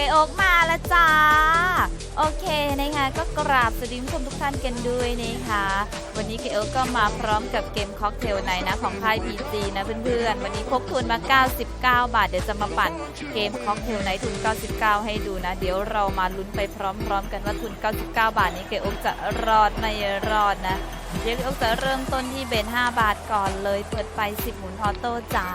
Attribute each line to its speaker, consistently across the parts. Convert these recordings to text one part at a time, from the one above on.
Speaker 1: เกโอกมาล้วจ้า โอเคนะคะก็กราบสวัสดีคุณผู้ชมทุกท่านกันด้วยนะคะ วันนี้เกโอกก็มาพร้อมกับเกมค็อกเทลไนนะของค่าย PC นะเพื่อนๆ วันนี้พกทุนมา 99 บาท เดี๋ยวจะมาปั่นเกมค็อกเทลไนทุน 99 ให้ดูนะ เดี๋ยวเรามาลุ้นไปพร้อมๆ กันว่าทุน 99 บาทนี้เกโอกจะรอดไม่รอดนะเดี๋ยวเกโอกจะเริ่มต้นที่เบน5บาทก่อนเลย เปิดไป 10 หมุนออโต้จ้า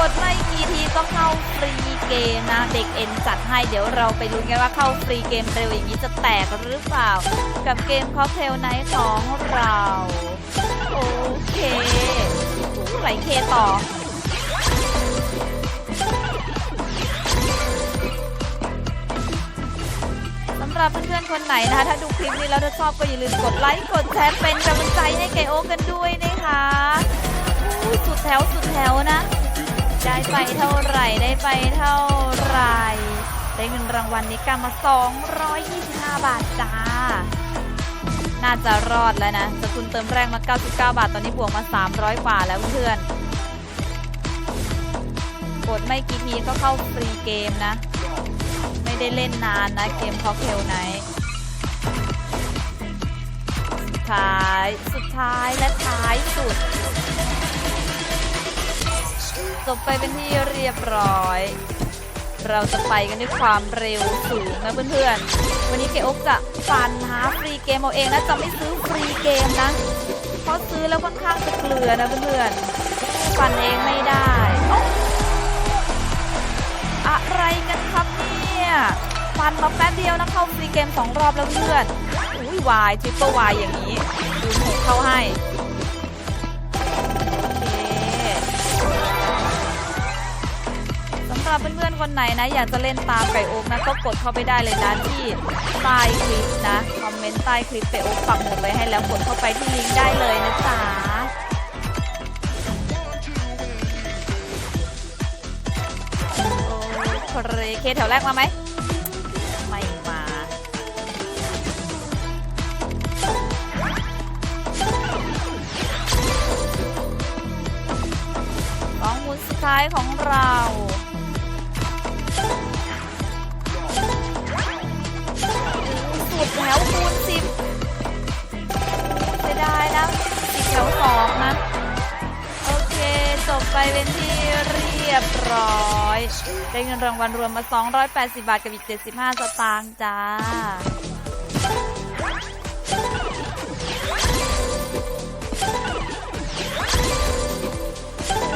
Speaker 1: กดไม่กี่ทีก็เข้าฟรีเกมนะ เด็กเอ็นจัดให้เดี๋ยวเราไปลุ้นกันว่าเข้าฟรีเกมเร็วอย่างนี้จะแตกหรือเปล่า กับเกมคอเทลไนท์ของเรา โอเคไหลเคต่อสำหรับเพื่อนๆคนไหนนะคะ ถ้าดูคลิปนี้แล้วถ้าชอบก็อย่าลืมกดไลค์ กดแชร์เป็นกำลังใจให้เกโอกันด้วยนะคะอู้สุดแถวสุดแถวนะ ได้ไปเท่าไหร่ได้ไปเท่าไหร่ ได้เงินรางวัลนี้กันมา 225 บาทจ้า น่าจะรอดแล้วนะจะคุณเติมแรงมา 99 บาท ตอนนี้บวกมา 300 กว่าแล้วเพื่อนกดไม่กี่ทีก็เข้าฟรีเกมนะ ไม่ได้เล่นนานนะ เกมค็อกเทลไนท์สุดท้าย สุดท้ายและท้ายสุด จบไปเป็นที่เรียบร้อย เราจะไปกันด้วยความเร็วสูงนะเพื่อนๆ วันนี้เกอกจะฟันหาฟรีเกมเอาเองนะจะไม่ซื้อฟรีเกมนะ เพราะซื้อแล้วค่อนข้างจะเกลือนะเพื่อนๆฟันเองไม่ได้ออะไรกันครับเนี่ยฟันมาแป๊บเดียวนะเข้าฟรีเกมสองรอบแล้วเพื่อนอุ้ยวายทริปเปอร์วายอย่างนี้ดูหกเข้าให้ เพื่อนๆคนไหนนะ อยากจะเล่นตามไก่โอ๊กนะ ก็กดเข้าไปได้เลยนะที่ใต้คลิปนะ คอมเมนต์ใต้คลิปไก่โอ๊กปักหมุดไว้ให้แล้วกดเข้าไปที่ลิงก์ได้เลยนะจ๊ะโอเคแถวแรกมาไหมไม่มาสองมุนสุดท้ายของเรา สุดแถวคูณสิบเสียดายนะสิบแถวสองนะ โอเคจบไปเป็นที่เรียบร้อย ได้เงินรางวัลรวมมา 280 บาทกับอีก 75 สตางค์จ้า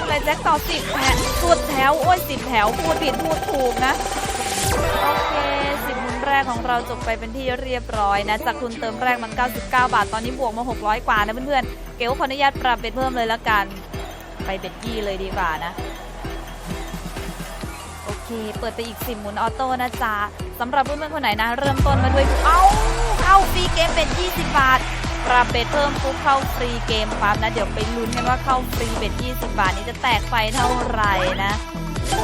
Speaker 1: ไรแจ็คต่อสิบแถวสุดแถว โอ้ยสิบแถว พูดผิดพูดถูกนะ โอเค รกของเราจบไปเป็นที่เรียบร้อยนะ จากทุนเติมแรกมัน 99 บาท ตอนนี้บวกมา 600 กว่านะเพื่อนๆ เกลขออนุญาตปรับเป็นเพิ่มเลยละกัน ไปเบ็ดกี้เลยดีกว่านะ โอเค เปิดไปอีก 10 หมุนออโต้นะจ๊ะสำหรับเพื่อนๆคนไหนนะ เริ่มต้นมาด้วยเอ้าเข้าฟรีเกมเป็น20 บาทปรับเบ็ดเพิ่มปุ๊บเข้าฟรีเกมปั๊บนะ เดี๋ยวไปลุ้นกันว่าเข้าฟรีเบ็ด20 บาทนี้จะแตกไฟเท่าไหร่นะ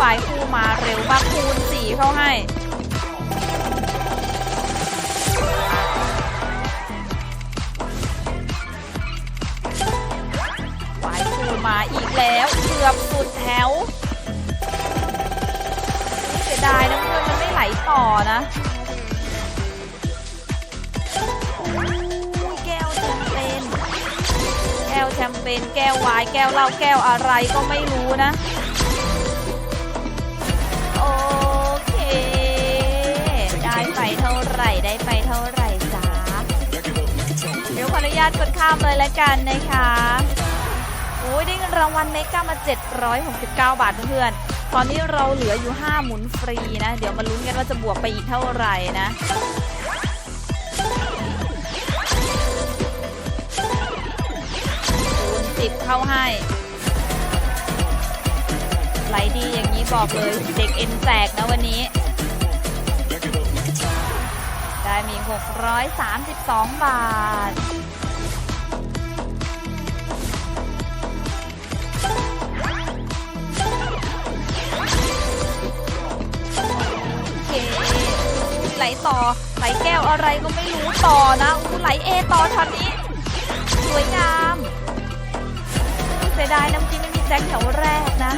Speaker 1: วายคู่มาเร็วมากคูณ4เข้าให้ แล้วเกือบสุดแถวเสียดายนะเพื่อนมันไม่ไหลต่อนะอุ้ยแก้วแชมเปญแก้วแชมเปญแก้ววายแก้วเหล้าแก้วอะไรก็ไม่รู้นะโอเค ได้ไปเท่าไหร่ได้ไปเท่าไหร่จ้าเดี๋ยวขออนุญาตกดข้ามเลยแล้วกันนะคะ ยได้เงินรางวัลเมกามา 769 บาทเพื่อนๆ ตอนนี้เราเหลืออยู่ 5 หมุนฟรีนะ เดี๋ยวมาลุ้นกันว่าจะบวกไปอีกเท่าไหร่นะคูณ10เข้าให้ ไหลดีอย่างนี้บอกเลย เด็กเอ็นแจกนะวันนี้ ได้มี 632 บาท ต่อไหลแก้วอะไรก็ไม่รู้ต่อนะอู้ไหลเอต่อช็อตนี้ สวยงามเสียดายน้ำจิ้มไม่มีแจ็คแถวแรกนะ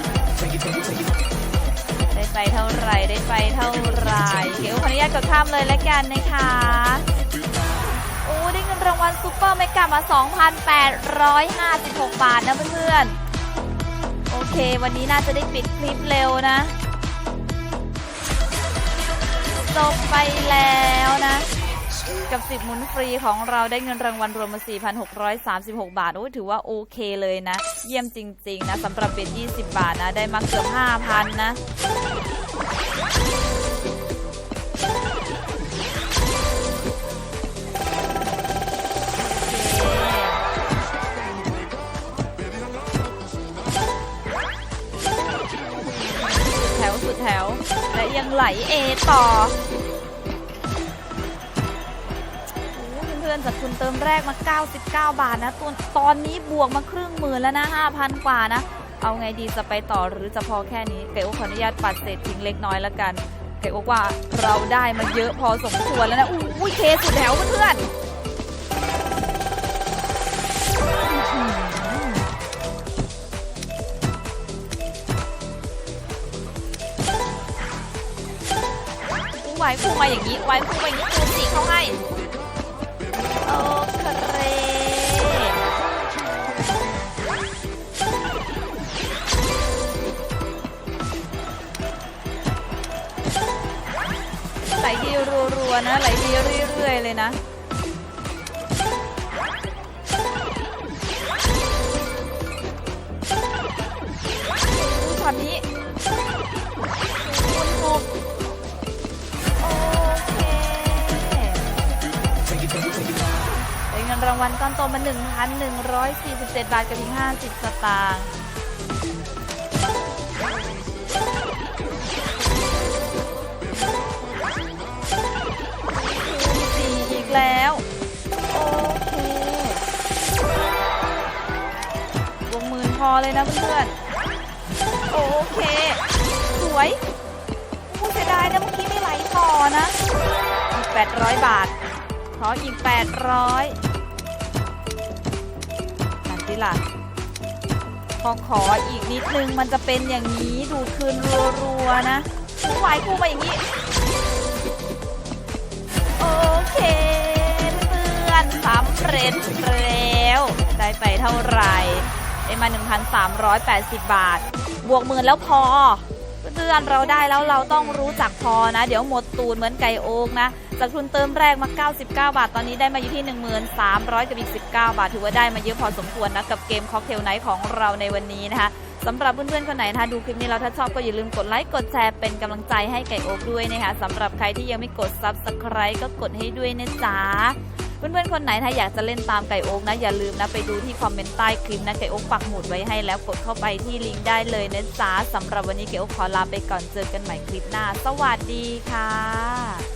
Speaker 1: ได้ไปเท่าไหร่ได้ไปเท่าไหร่เดี๋ยวขออนุญาตกดข้ามเลยแล้วกันนะคะโอ้ได้เงินรางวัลซูเปอร์เมกามา 2,856 บาทนะเพื่อนๆ โอเค วันนี้น่าจะได้ปิดคลิปเร็วนะ จบไปแล้วนะ กับสิบหมุนฟรีของเราได้เงินรางวัลรวมมา 4,636 บาทโอ้ยถือว่าโอเคเลยนะ เยี่ยมจริง ๆ นะสำหรับเบ็ด20 บาทนะ ได้มาเกือบ5,000 นะ ยังไหลเอต่อโอ้เพื่อนๆจากคุณเติมแรกมา 99 บาทนะตัวตอนนี้บวกมาครึ่งหมื่นแล้วนะ 5,000 กว่านะ เอาไงดีจะไปต่อหรือจะพอแค่นี้เก๋โอขออนุญาตปัดเศษทิ้งเล็กน้อยแล้วกันเก๋โอว่าเราได้มาเยอะพอสมควรแล้วนะอู้ยเคสุดแถวเพื่อนๆ ไหวคู่มาอย่างนี้ไหวคู่มาอย่างนี้คูณสี่เขาให้โอเคไหลดีรัวๆนะไหลดีเรื่อยๆเลยนะช็อตนี้ วัลก้อนโตมา 1,147 บาทกับอีก50 สตางค์ดีอีกแล้ว โอเค วงหมื่นพอเลยนะเพื่อนโอเค สวยผู้เสียดายนะเมื่อกี้ไม่ไหลต่อนะ อีก 800 บาทขออีก 800นั่น สิล่ะ พอขออีกนิดนึงมันจะเป็นอย่างนี้ดูดคืนรัวๆนะคู่ไหวคู่มาอย่างนี้ โอเคเพื่อนสำเร็จแล้ว ได้ไปเท่าไหร่ได้มา 1,380 บาท บวกหมื่นแล้วพอ พื่อนเราได้แล้วเราต้องรู้จักพอนะ เดี๋ยวหมดตูนเหมือนไก่โอ๊กนะ จากทุนเติมแรกมา 99 บาท ตอนนี้ได้มาอยู่ที่ 1300 กับอีก 19 บาท ถือว่าได้มาเยอะพอสมควรนะ กับเกมค็อกเทลไนท์ของเราในวันนี้นะคะสำหรับเพื่อนๆคนไหนนะคะดูคลิปนี้เราถ้าชอบก็อย่าลืมกดไลค์กดแชร์เป็นกำลังใจให้ไก่โอ๊กด้วยนะคะสำหรับใครที่ยังไม่กด Subscribe ก็กดให้ด้วยนะจ๊ะ เพื่อนๆคนไหนถ้าอยากจะเล่นตามไก่โอ๊กนะอย่าลืมนะไปดูที่คอมเมนต์ใต้คลิปนะไก่โอ๊กปักหมุดไว้ให้แล้วกดเข้าไปที่ลิงก์ได้เลยนะจ๊ะสำหรับวันนี้ไก่โอ๊กขอลาไปก่อนเจอกันใหม่คลิปหน้า สวัสดีค่ะ